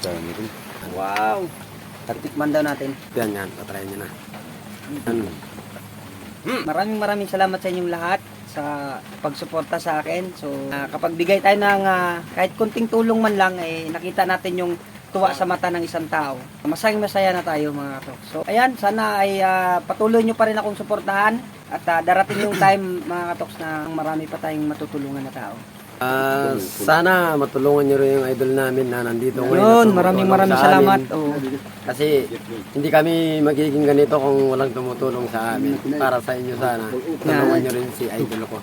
Dami rin. Wow. Tatikman daw natin. Yan, yan. Patry nyo na. Ano? Maraming maraming salamat sa inyong lahat sa pagsuporta sa akin. So, ah, kapag bigay tayo ng ah, kahit kunting tulong man lang, eh, nakita natin yung tuwa sa mata ng isang tao. Masayang masaya na tayo mga katok. So, ayan, sana ay ah, patuloy nyo pa rin akong suportahan at ah, darating yung time mga katoks na marami pa tayong matutulungan na tao. Ah, sana matulungan nyo rin yung idol namin na nandito ngayon. Yun, maraming tumutulong maraming sa salamat. Oh. Kasi hindi kami magiging ganito kung walang tumutulong sa amin. Para sa inyo sana. Tulungan nyo rin si idol ko.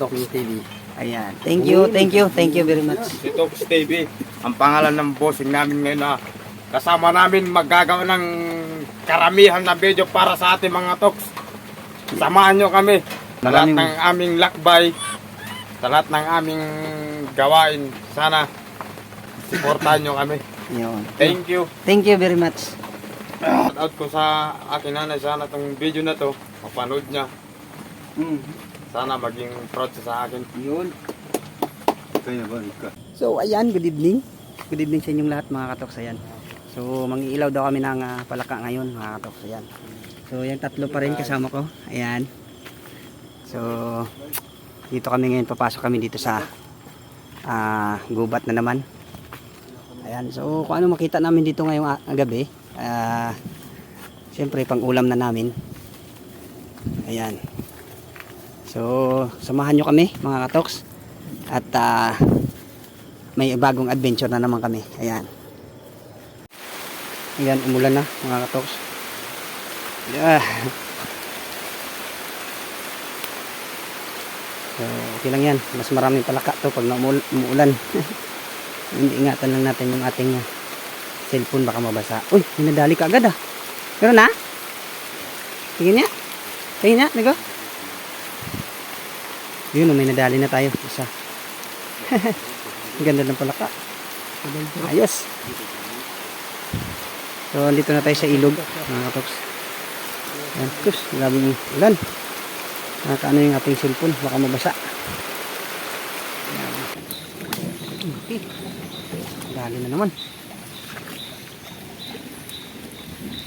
Tox TV. Ayan. Thank you, thank you, thank you very much. Si Tops TV, ang pangalan ng bossing namin ngayon na kasama namin maggagawa ng karamihan na video para sa ating mga Toks. Samahan nyo kami sa lahat Maraming- ng aming lakbay, sa lahat ng aming gawain. Sana supportahan nyo kami. Yun. Thank you. Thank you very much. Shout out ko sa akin nanay. Sana tong video na to, mapanood niya. Mm. Sana maging proud siya sa akin. Yun. Kaya ba? Ka. So, ayan, good evening. Good evening sa inyong lahat mga katoks, ayan. So, mangiilaw daw kami ng ah, palaka ngayon mga katoks, ayan. So, yung tatlo pa rin kasama ko, ayan. So, dito kami ngayon, papasok kami dito sa ah, gubat na naman. Ayan, so kung ano makita namin dito ngayong ah, gabi, ah, siyempre pang ulam na namin. Ayan. So, samahan nyo kami mga katoks. At ah, may bagong adventure na naman kami. Ayan. Ayan, umulan na mga katoks. Yeah. So, okay lang yan. Mas maraming palaka to pag umuulan. Hindi ingatan lang natin yung ating ah, cellphone baka mabasa. Uy, may nadali ka agad ah. Meron na? Tingin niya. Tingin niya, nego. Yun, oh, may nadali na tayo. Isa. Ang ganda ng palaka. Ayos. So, andito na tayo sa ilog, mga katoks. Ayan, kus, grabing ulan. Nakakaano yung ating cellphone, baka mabasa. Okay. Dali na naman.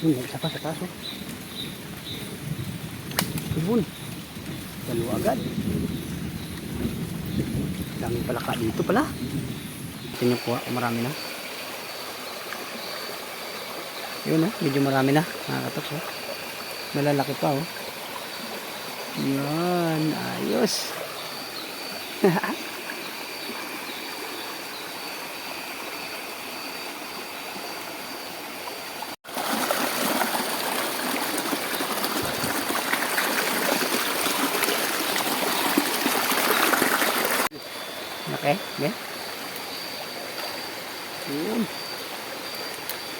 Yun, isa pa sa kaso. Ibon. Dalawa agad. Daming palaka dito pala. Ito yung kuha, marami na. Yun oh, medyo marami na. Nakakatoks oh. Malalaki pa oh. Yan, ayos. Okay, okay. Yun.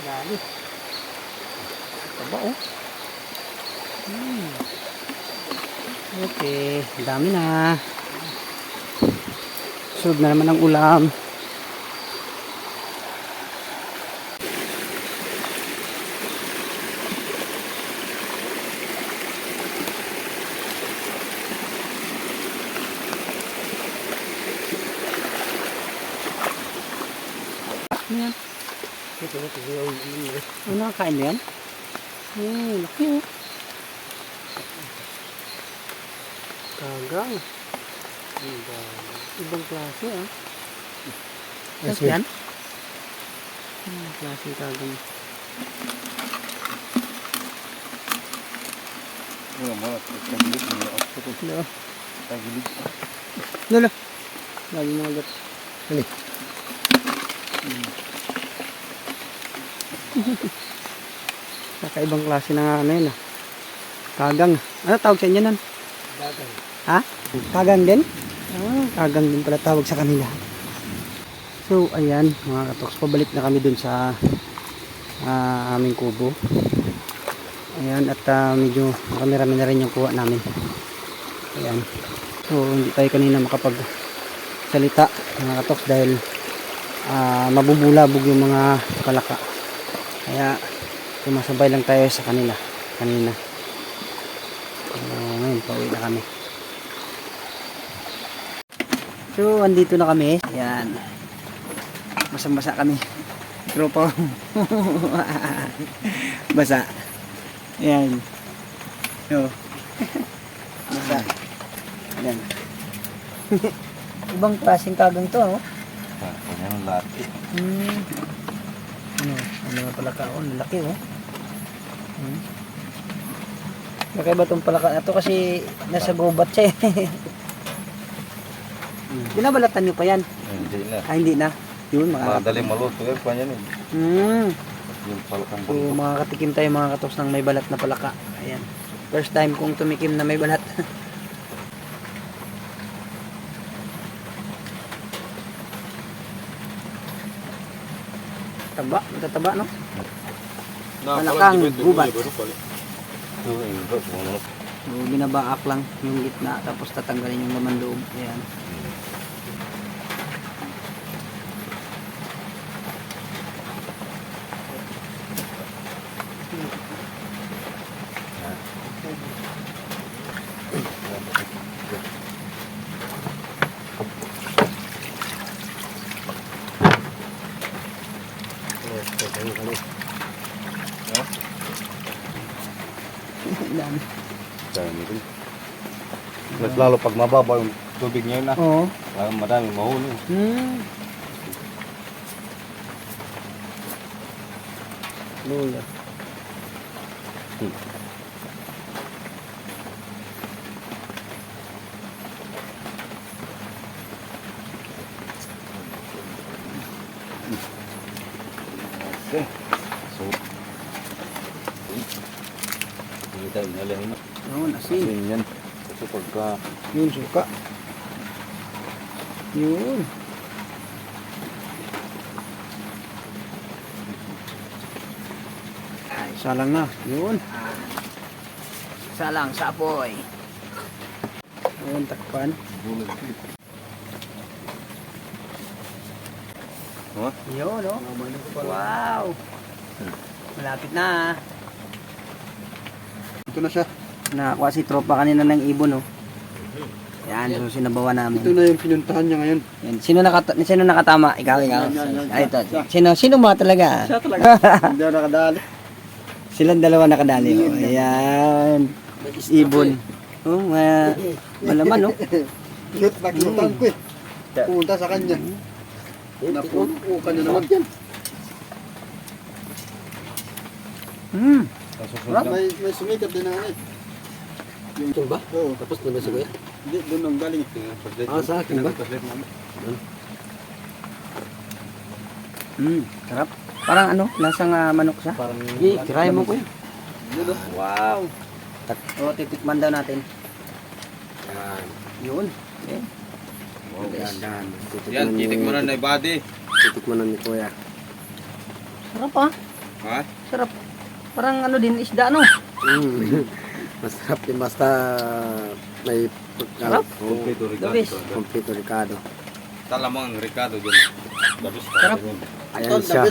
Dali. Taba oh. Hmm. Okay, dami na. Sunod na naman ang ulam. Ano nakakain mo yan? Hmm, laki oh. Kagang. Ibang klase ah. Yes, yan? Hmm, klase kagang. Wala mo. Tagilid mo. Ako ko. Ano? Tagilid. Lolo. Lagi mga gat. Hali. Kakaibang klase na ano yun ah. Kagang. Ano tawag sa inyo nun? Ha? Kagang din? Ah, kagang din pala tawag sa kanila. So, ayan mga katoks. Pabalik na kami dun sa ah, aming kubo. Ayan, at ah, medyo marami-rami na rin yung kuha namin. Ayan. So, hindi tayo kanina makapag salita mga katoks dahil ah, mabubulabog yung mga palaka. Kaya, sumasabay lang tayo sa kanila kanina. So, ngayon, pauwi na kami. So, andito na kami. Ayan. Masang-masa kami. tropa. Basa. Ayan. Yo. Basa. Ayan. Ibang klaseng kagang to, oh. Kanyang lati. Hmm. Ano, ano nga palaka, oh, laki, oh. Hmm. Laki ba itong palaka na to kasi nasa gubat siya, eh. Binabalatan nyo pa yan? Hindi na. Ah, hindi na. Yun, mga Madali maluto yan. Kanya ni. Hmm. Yung palakang So, makakatikim tayo mga katoks ng may balat na palaka. Ayan. First time kong tumikim na may balat. Taba, matataba no? Malakang gubat. So, binabaak lang yung gitna tapos tatanggalin yung laman loob. Ayan. Ayan. Dami rin. Mas lalo pag mababa yung tubig ngayon na. Oo. Parang madami mahuli. Hmm. Lula. Hindi tayo nalahin na. Yun, asin. Yan. Kasi pagka Yun, suka. Yun. Ay, isa lang na. Yun. Isa lang, sa apoy. Yun, takpan. bulag Ha? Yun, oh. Wow. Malapit na. Ito na siya. Nakakuha si tropa kanina ng ibon, oh. Yan, so sinabawan namin. Ito na yung pinuntahan niya ngayon. Yan. Sino, nakata sino nakatama? Ikaw, ikaw. Yan, yan, yan. Ay, ito. Sino, sino mga talaga? Siya talaga. Hindi nakadali. Silang dalawa nakadali. Oh. Ayan. Ibon. Oh, ma malaman, no? Cute, nakita ko eh. Punta sa kanya. Napupo ka na naman. Hmm. May, may sumikat din na ano eh. Ito ba? Oo. Tapos na ba si Kuya? Hindi, doon ang galing. Ah, sa akin ba? Hmm. Sarap. Parang ano, lasang ah, manok siya. Parang... Hindi, tirahin mo Kuya. Wow. O, titikman daw natin. Yan. Yun. Okay. Wow, yan, yan. Yan, titik mo na na body. Titikman na ni Kuya. Sarap ah. Ha? Sarap. Parang ano din, isda, no? Mm. Masarap din basta may Sarap. Kompleto best. Kompleto Ricardo. Tala mo ang. Dabis ka. Sarap. Ayan siya.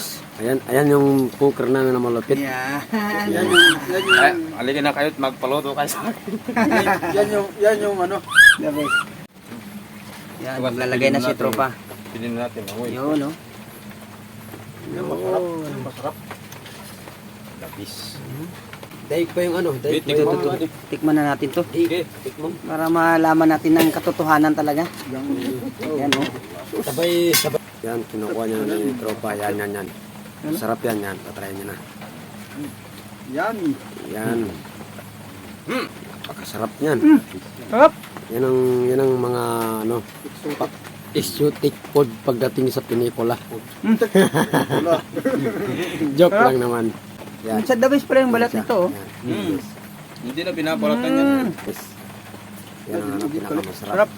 Ayan, ayan yung cooker namin na malupit. Yan. Yan. Ay, aligin na kayo at magpaluto kayo sa akin. yan yung, yan yung ano. Best. Yan, maglalagay na si tropa. Pinin natin. Yun, no? Yung masarap. Yun. Yung masarap. Dabis. Daig pa yung ano, daig pa yung mo. tuto. Tikman na natin to. Okay. Tikman. Para malaman natin ang katotohanan talaga. Yan, no? Sabay, sabay. Yan, kinukuha niya na yung tropa. Yan, yan, yan. Sarap yan, yan. Tatry niya na. Yan. Yan. Hmm. Pakasarap yan. Sarap. Yan ang, yan ang mga, ano, pa, exotic food pagdating sa Pinipula. Joke lang naman. Yan. Sa the best pala yung balat Yan. nito, oh. Hmm. Hindi na pinapalatan yan. Mm. Yes. Yan ang ano, pinakamasarap. Sarap.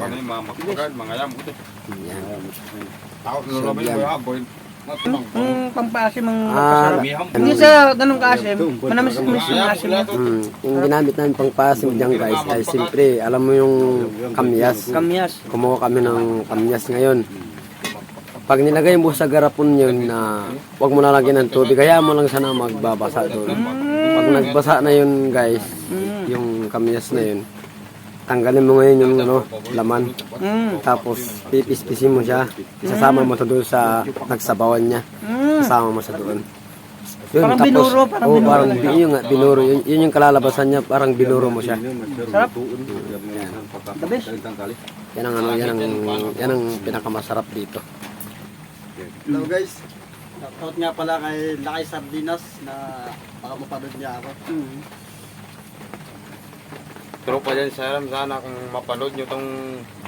Ano yung mga magpagad, mga yam. Buti. Yan. Tao na namin Yan. yung haboy. Matubang. Yung pampasim ang Ah, masarap. Hindi sa ganun kaasim, manamis mas yung asim. Mm, yung ginamit namin pang pasim dyan guys ay simpre, alam mo yung kamyas. Kamyas. Kumuha kami ng kamyas ngayon. Pag nilagay mo sa garapon yun na huwag mo nalagyan ng tubig, kaya mo lang sana magbabasa doon. Pag nagbasa na yun guys, yung kamyas na yun, tanggalin mo ngayon yung ano, laman. Tapos pipis-pisin mo siya. Isasama mo to doon sa nagsabawan niya. Kasama mo sa doon. Yun, Parang binuro, parang oh, binuro parang yun nga, binuro. Yun, yun yung kalalabasan niya, parang binuro mo siya. Sarap. The best. Yan ang ano, yan ang, yan ang pinakamasarap dito. Hello guys. Shoutout nga pala kay Lakay Sardinas na baka mapanood niya ako. Mm. Tropa dyan sa alam, sana kung mapanood nyo tong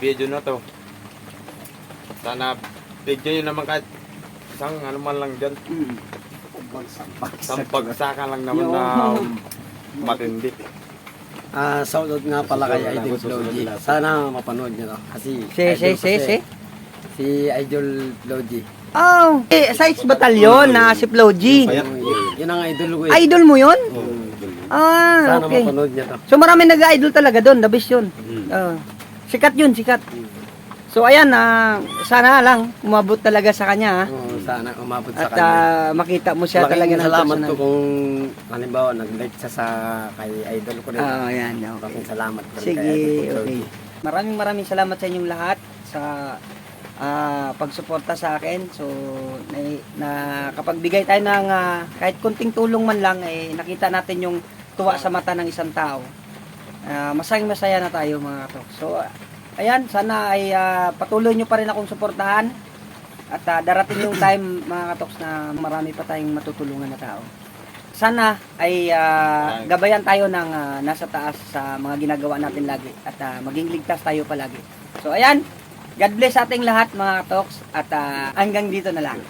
video na to. Sana bigyan nyo naman kahit isang ano man lang dyan. Mm. Isang pagsakan lang naman na matindi. Ah, shoutout nga pala kay Idol Floji. Sana mapanood niyo to. Kasi Si, si, idol si, ko si. Si Idol Floji. Oh, eh, sa Ice Batalyon na si Flo G. Yun ang idol ko eh. Idol mo yun? Ah, Sana okay. mapanood niyo to. So marami nag-idol talaga doon, the best yun. Ah, sikat yun, sikat. So ayan, ah, sana lang umabot talaga sa kanya. ah. Oo, sana umabot sa At kanya. ah, makita mo siya Malaking talaga ng salamat personal. ko kung halimbawa nag-like siya sa kay idol ko rin. Ah, ayan, okay. Malaking salamat ko rin Sige, kay Idol okay. Floji. Maraming maraming salamat sa inyong lahat sa ah, pagsuporta sa akin. So, na, na kapagbigay tayo ng ah, kahit kunting tulong man lang, eh, nakita natin yung tuwa sa mata ng isang tao. Ah, masayang masaya na tayo mga katok. So, ayan, sana ay ah, patuloy nyo pa rin akong suportahan. At ah, darating yung time mga katoks na marami pa tayong matutulungan na tao. Sana ay ah, gabayan tayo ng ah, nasa taas sa mga ginagawa natin lagi at ah, maging ligtas tayo palagi. So ayan, God bless ating lahat mga katoks at ah, hanggang dito na lang.